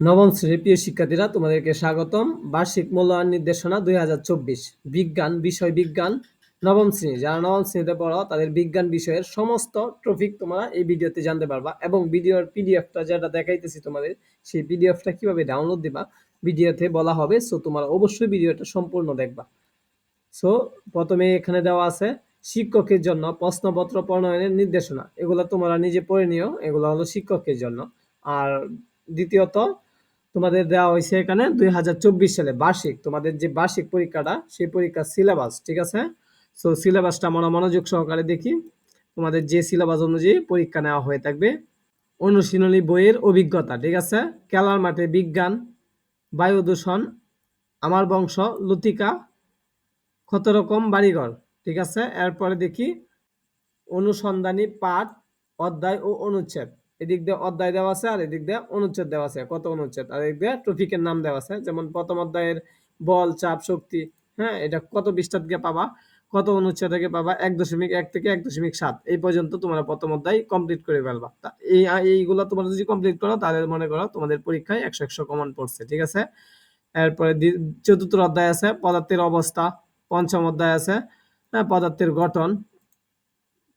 নবম শ্রেণির প্রিয় শিক্ষার্থীরা, তোমাদেরকে স্বাগতম। বার্ষিক মূল্যায়ন নির্দেশনা দুই হাজার চব্বিশ। বিজ্ঞান, বিষয় বিজ্ঞান, নবম শ্রেণি। যারা নবম শ্রেণীতে পড়ো, তাদের বিজ্ঞান বিষয়ের সমস্ত টপিক তোমরা এই ভিডিওতে জানতে পারবা এবং ভিডিওর পিডিএফটা যেটা দেখাইতেছি তোমাদের, সেই পিডিএফটা কীভাবে ডাউনলোড দিবা, ভিডিওতে বলা হবে। সো, তোমরা অবশ্যই ভিডিওটা সম্পূর্ণ দেখবা। সো, প্রথমে এখানে দেওয়া আছে, শিক্ষকের জন্য প্রশ্নপত্র প্রণয়নের নির্দেশনা। এগুলো তোমরা নিজে পড়ে নিও, এগুলো হলো শিক্ষকের জন্য। আর দ্বিতীয়ত তোমাদের দেওয়া হয়েছে এখানে দুই হাজার চব্বিশ সালে বার্ষিক। তোমাদের যে বার্ষিক পরীক্ষাটা, সেই পরীক্ষার সিলেবাস ঠিক আছে? সো সিলেবাসটা আমরা মনোযোগ সহকারে দেখি। তোমাদের যে সিলেবাস অনুযায়ী পরীক্ষা নেওয়া হয়ে থাকবে। অনুশীলনী বইয়ের অভিজ্ঞতা, ঠিক আছে? খেলার মাঠে বিজ্ঞান বায়ু দূষণ আমার বংশ, লতিকা, কত রকম বাড়িঘর, ঠিক আছে? এরপরে দেখি, অনুসন্ধানী পাঠ, অধ্যায় ও অনুচ্ছেদ। এদিক দিয়ে অধ্যায় দেওয়া আছে আর এদিক দিয়ে অনুচ্ছেদ দেওয়া আছে। কত অনুচ্ছেদ? আর এদিক দিয়ে টপিকের নাম দেওয়া আছে। যেমন প্রথম অধ্যায়ের বল, চাপ, শক্তি হ্যাঁ এটা কত পৃষ্ঠা থেকে পাবা? কত অনুচ্ছেদ থেকে পাবা? এক দশমিক এক থেকে এক দশমিক সাত। এই পর্যন্ত তোমরা প্রথম অধ্যায় কমপ্লিট করে ফেলবা। তা এই, এইগুলো তোমরা যদি কমপ্লিট করো, তাহলে মনে করো তোমাদের পরীক্ষায় একশো একশো কমন পড়ছে, ঠিক আছে? এরপরে চতুর্থ অধ্যায় আছে, পদার্থের অবস্থা, পঞ্চম অধ্যায় আছে হ্যাঁ পদার্থের গঠন,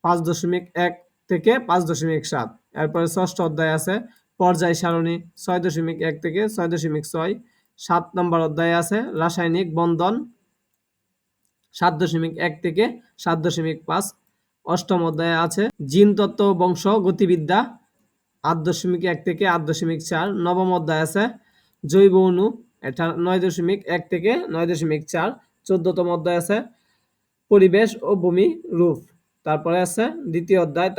পাঁচ দশমিক এক থেকে পাঁচ দশমিক সাত। এরপরে ষষ্ঠ অধ্যায় আছে, পর্যায় সারণী ছয় দশমিক এক থেকে ছয় দশমিক ছয়। সাত নম্বর অধ্যায় আছে, রাসায়নিক বন্ধন সাত দশমিক এক থেকে সাত দশমিক পাঁচ। অষ্টম অধ্যায়ে আছে, জিন তত্ত্ব বংশ গতিবিদ্যা আট দশমিক এক থেকে আট দশমিক চার। নবম অধ্যায় আছে, জৈব অণু, এটা নয় দশমিক এক থেকে নয় দশমিক চার। চোদ্দতম অধ্যায় আছে, পরিবেশ ও ভূমি রূপ। তারপরে আছে, দ্বিতীয় অধ্যায়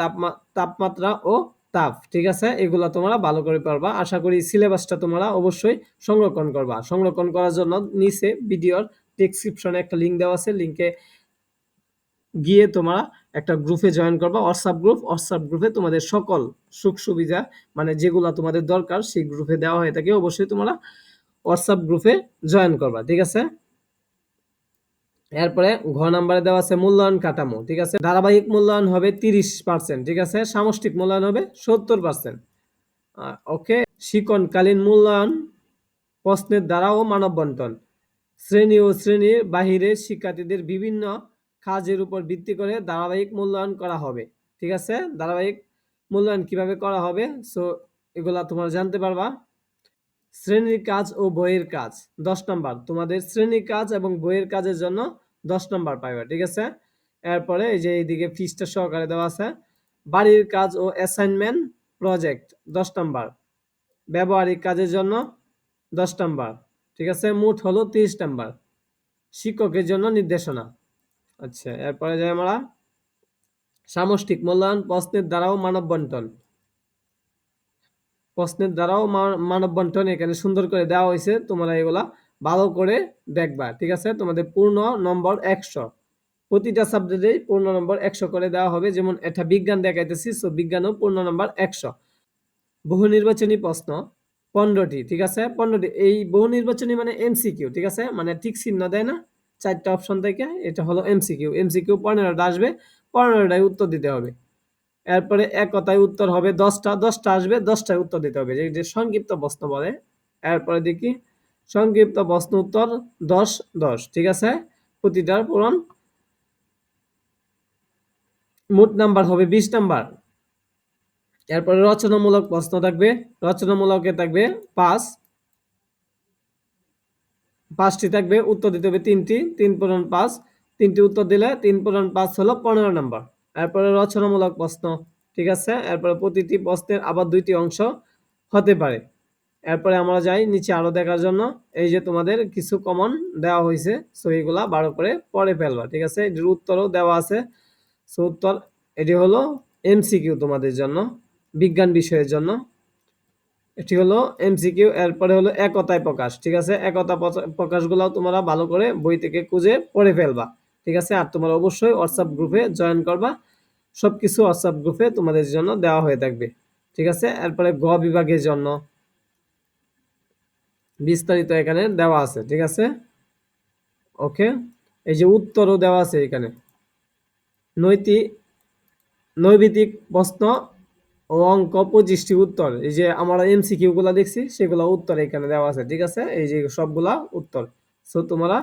তাপমাত্রা ও তাপ ঠিক আছে? এগুলো তোমরা ভালো করে পারবা। আশা করি সিলেবাসটা তোমরা অবশ্যই সংরক্ষণ করবা। সংরক্ষণ করার জন্য নিচে ভিডিওর ডেসক্রিপশনে একটা লিঙ্ক দেওয়া আছে। লিঙ্কে গিয়ে তোমরা একটা গ্রুপে জয়েন করবা। হোয়াটসঅ্যাপ গ্রুপ হোয়াটসঅ্যাপ গ্রুপে তোমাদের সকল সুখ সুবিধা মানে যেগুলো তোমাদের দরকার, সেই গ্রুপে দেওয়া হয়ে থাকে, অবশ্যই তোমরা হোয়াটসঅ্যাপ গ্রুপে জয়েন করবা, ঠিক আছে? এরপরে ঘ নাম্বারে দেওয়া আছে মূল্যায়ন কাঠামো, ঠিক আছে? ধারাবাহিক মূল্যায়ন হবে তিরিশ পার্সেন্ট ঠিক আছে? সামষ্টিক মূল্যায়ন হবে সত্তর পার্সেন্ট ওকে, শিকনকালীন মূল্যায়ন প্রশ্নের দ্বারা ও মানব বন্টন শ্রেণি ও শ্রেণির বাহিরে শিক্ষার্থীদের বিভিন্ন কাজের উপর ভিত্তি করে ধারাবাহিক মূল্যায়ন করা হবে, ঠিক আছে? ধারাবাহিক মূল্যায়ন কীভাবে করা হবে? সো এগুলা তোমরা জানতে পারবা। শ্রেণির কাজ ও বইয়ের কাজ। দশ নম্বর, তোমাদের শ্রেণির কাজ এবং বইয়ের কাজের জন্য দশ নম্বর পাইবা, ঠিক আছে? এরপরে এই যে এইদিকে ফিসটা সহকারে দেওয়া আছে। বাড়ির কাজ ও অ্যাসাইনমেন্ট প্রজেক্ট দশ নম্বর। ব্যবহারিক কাজের জন্য দশ নম্বর, ঠিক আছে? মোট হলো তিরিশ নম্বর। শিক্ষকের জন্য নির্দেশনা। আচ্ছা এরপরে যাই আমরা। সামষ্টিক মূল্যায়ন প্রশ্নের দ্বারাও মানব বন্টন প্রশ্নের দ্বারাও মানব বন্টন এখানে সুন্দর করে দেওয়া হয়েছে। তোমরা এগুলা ভালো করে দেখবা, ঠিক আছে? তোমাদের পূর্ণ নম্বর একশো। প্রতিটা সাবজেক্টেই পূর্ণ নম্বর একশো করে দেওয়া হবে। যেমন এটা বিজ্ঞান দেখাইতেছি, সো বিজ্ঞানও পূর্ণ নম্বর একশো। বহু নির্বাচনী প্রশ্ন, পনেরোটি, ঠিক আছে? পনেরোটি, এই বহু নির্বাচনী মানে এমসিকিউ ঠিক আছে? মানে ঠিক চিহ্ন দেয় না চারটা অপশন থেকে, এটা হলো এমসিকিউ এমসিকিউ পনেরোটা আসবে, পনেরোটায় উত্তর দিতে হবে। এরপরে এক কথায় উত্তর হবে দশটা দশটা আসবে, দশটায় উত্তর দিতে হবে। যে সংক্ষিপ্ত প্রশ্ন বলে, এরপরে দেখি, সংক্ষিপ্ত প্রশ্ন উত্তর দশ দশ, ঠিক আছে? প্রতিটার পূরণ মোট নাম্বার হবে বিশ নাম্বার। এরপরে রচনামূলক প্রশ্ন থাকবে, রচনামূলকে থাকবে পাঁচ, পাঁচটি থাকবে, উত্তর দিতে হবে তিনটি, তিন পূরণ পাঁচ, তিনটি উত্তর দিলে তিন পূরণ পাঁচ হলো পনেরো নাম্বার। এরপরে রচনামূলক প্রশ্ন, ঠিক আছে? এরপরে প্রতিটি প্রশ্নের আবার দুইটি অংশ হতে পারে। এরপরে আমরা যাই নিচে আরও দেখার জন্য। এই যে তোমাদের কিছু কমন দেওয়া হয়েছে সো এইগুলা বারো করে পরে ফেলবা, ঠিক আছে? এটির উত্তরও দেওয়া আছে। সো উত্তর, এটি হলো এমসিকিউ তোমাদের জন্য, বিজ্ঞান বিষয়ের জন্য। এটি হলো এমসিকিউ এরপরে হলো একতায় প্রকাশ, ঠিক আছে? একতা প্রকাশগুলো তোমরা ভালো করে বই থেকে খুঁজে পড়ে ফেলবা। ঠিক আছে? আর তোমরা অবশ্যই হোয়াটসঅ্যাপ গ্রুপে জয়েন করবা। সব কিছু হোয়াটসঅ্যাপ গ্রুপে তোমাদের জন্য দেওয়া হয়ে থাকবে। ঠিক আছে? এরপরে গ বিভাগের জন্য বিস্তারিত এখানে দেওয়া আছে। ঠিক আছে? ওকে? এই যে উত্তরও দেওয়া আছে এখানে। নৈতিক নৈবিতিক প্রশ্ন ও অঙ্ক পঁচিশটি উত্তর। এই যে আমরা এমসিকিউ গুলা দেখছি, সেগুলো উত্তর এখানে দেওয়া আছে। ঠিক আছে? এই যে সবগুলা উত্তর। সো তোমরা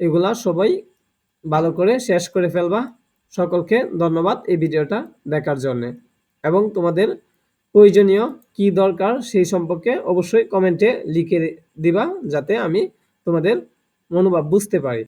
এগুলা সবাই ভালো করে শেষ করে ফেলবা। সকলকে ধন্যবাদ এই ভিডিওটা দেখার জন্যে। এবং তোমাদের প্রয়োজনীয় কি দরকার সেই সম্পর্কে অবশ্যই কমেন্টে লিখে দিবা যাতে আমি তোমাদের মনোভাব বুঝতে পারি।